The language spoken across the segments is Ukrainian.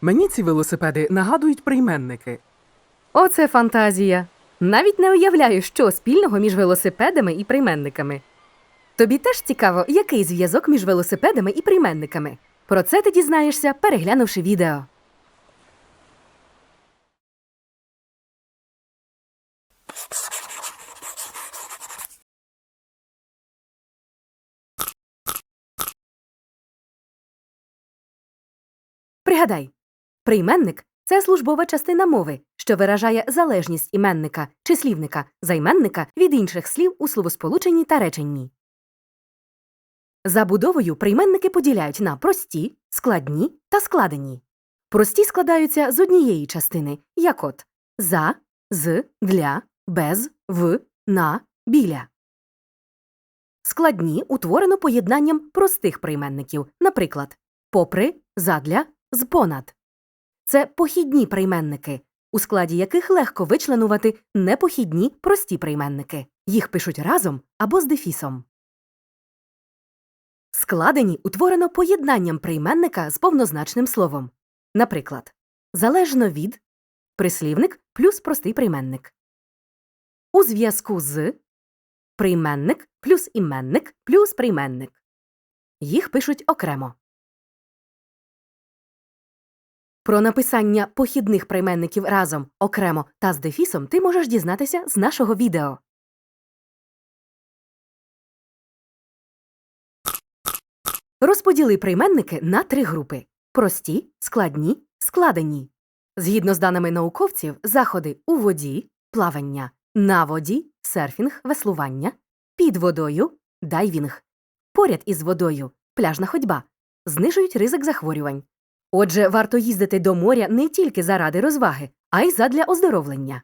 Мені ці велосипеди нагадують прийменники. Оце фантазія. Навіть не уявляю, що спільного між велосипедами і прийменниками. Тобі теж цікаво, який зв'язок між велосипедами і прийменниками. Про це ти дізнаєшся, переглянувши відео. Пригадай, прийменник це службова частина мови, що виражає залежність іменника чи слівника займенника від інших слів у словосполученні та реченні. Забудовою прийменники поділяють на прості, складні та складені. Прості складаються з однієї частини, як от за, з, для, без, в, на, біля. Складні утворено поєднанням простих прийменників, наприклад, попри, задля, з понад. Це похідні прийменники, у складі яких легко вичленувати непохідні прості прийменники. Їх пишуть разом або з дефісом. Складені утворено поєднанням прийменника з повнозначним словом. Наприклад, залежно від прислівник плюс простий прийменник. У зв'язку з прийменник плюс іменник плюс прийменник. Їх пишуть окремо. Про написання похідних прийменників разом, окремо та з дефісом ти можеш дізнатися з нашого відео. Розподіли прийменники на три групи прості, складні, складені. Згідно з даними науковців, заходи у воді, плавання, на воді, серфінг, веслування, під водою, дайвінг, поряд із водою, пляжна ходьба, знижують ризик захворювань. Отже, варто їздити до моря не тільки заради розваги, а й задля оздоровлення.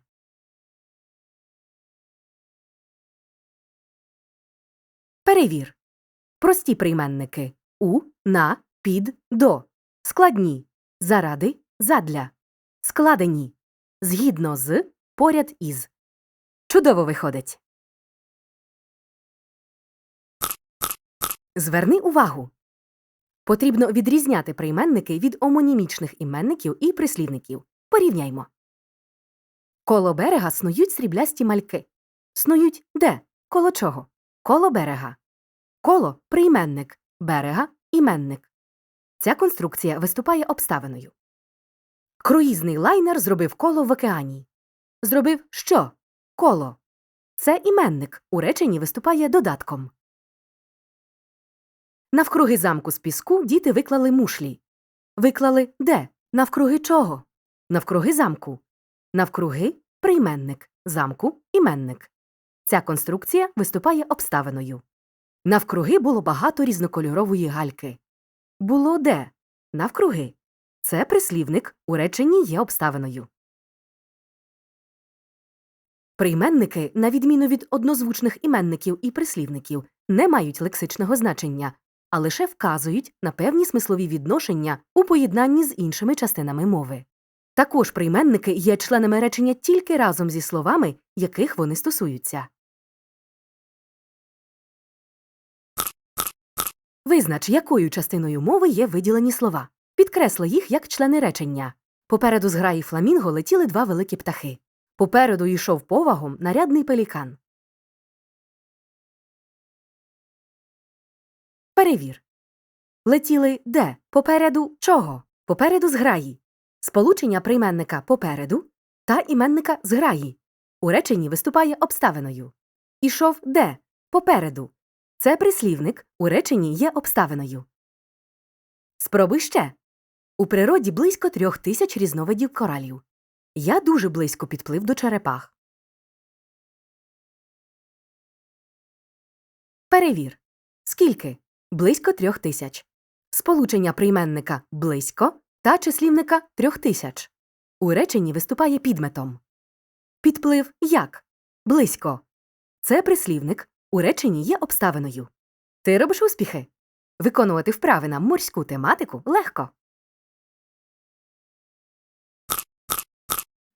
Перевір. Прості прийменники у, на, під, до. Складні заради, задля. Складені згідно з, поряд із. Чудово виходить. Зверни увагу. Потрібно відрізняти прийменники від омонімічних іменників і прислівників. Порівняймо. Коло берега снують сріблясті мальки. Снують де? Коло чого? Коло берега. Коло прийменник, берега іменник. Ця конструкція виступає обставиною. Круїзний лайнер зробив коло в океані. Зробив що? Коло. Це іменник у реченні виступає додатком. Навкруги замку з піску діти виклали мушлі. Виклали де? Навкруги чого? Навкруги замку. Навкруги прийменник, замку іменник. Ця конструкція виступає обставиною. Навкруги було багато різнокольорової гальки. Було де? Навкруги. Це прислівник у реченні є обставиною. Прийменники, на відміну від однозвучних іменників і прислівників, не мають лексичного значення, а лише вказують на певні смислові відношення у поєднанні з іншими частинами мови. Також прийменники є членами речення тільки разом зі словами, яких вони стосуються. Визнач, якою частиною мови є виділені слова. Підкресли їх як члени речення. Попереду зграї фламінго летіли два великі птахи. Попереду йшов повагом нарядний пелікан. Перевір. Летіли де? Попереду чого? Попереду зграї. Сполучення прийменника попереду та іменника зграї. У реченні виступає обставиною. Ішов де? Попереду. Це прислівник у реченні є обставиною. Спробуй ще. У природі близько трьох тисяч різновидів коралів. Я дуже близько підплив до черепах. Перевір. Скільки? Близько трьох тисяч. Сполучення прийменника близько та числівника трьох тисяч. У реченні виступає підметом. Підплив як? Близько. Це прислівник у реченні є обставиною. Ти робиш успіхи. Виконувати вправи на морську тематику легко.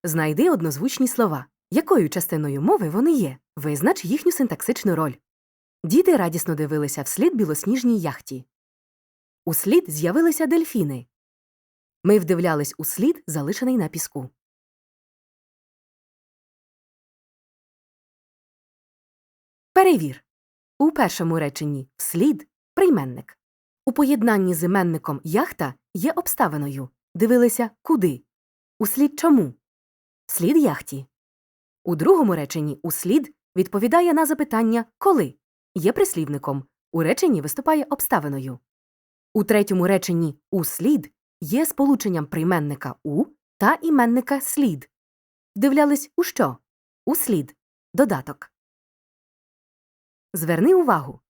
Знайди однозвучні слова. Якою частиною мови вони є? Визнач їхню синтаксичну роль. Діти радісно дивилися вслід білосніжній яхті. Услід з'явилися дельфіни. Ми вдивлялись у слід, залишений на піску. Перевір. У першому реченні вслід прийменник. У поєднанні з іменником яхта є обставиною. Дивилися куди. Услід чому? Слід яхті. У другому реченні услід відповідає на запитання коли є прислівником. У реченні виступає обставиною. У третьому реченні услід є сполученням прийменника у та іменника слід. Вдивлялись у що? У слід. Додаток. Зверни увагу.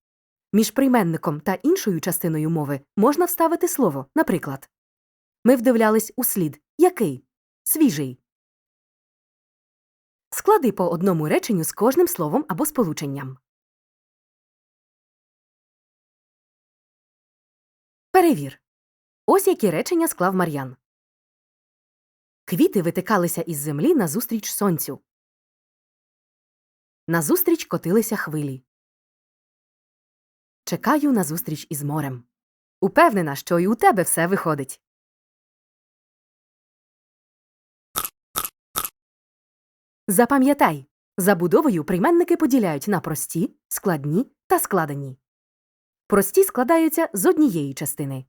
Між прийменником та іншою частиною мови можна вставити слово, наприклад. Ми вдивлялись у слід. Який? Свіжий. Склади по одному реченню з кожним словом або сполученням. Перевір. Ось які речення склав Мар'ян. Квіти витикалися із землі назустріч сонцю. Назустріч котилися хвилі. Чекаю на зустріч із морем. Упевнена, що і у тебе все виходить. Запам'ятай, забудовою прийменники поділяють на прості, складні та складені. Прості складаються з однієї частини.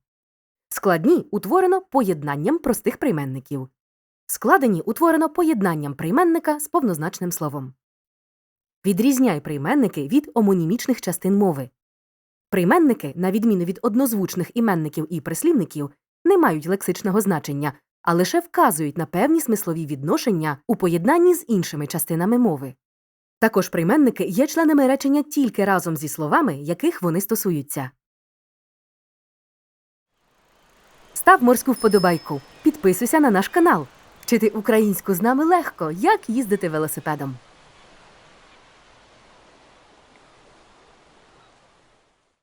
Складні утворено поєднанням простих прийменників. Складені утворено поєднанням прийменника з повнозначним словом. Відрізняй прийменники від омонімічних частин мови. Прийменники, на відміну від однозвучних іменників і прислівників, не мають лексичного значення, а лише вказують на певні смислові відношення у поєднанні з іншими частинами мови. Також прийменники є членами речення тільки разом зі словами, яких вони стосуються. Став морську вподобайку, підписуйся на наш канал. Вчити українську з нами легко, як їздити велосипедом.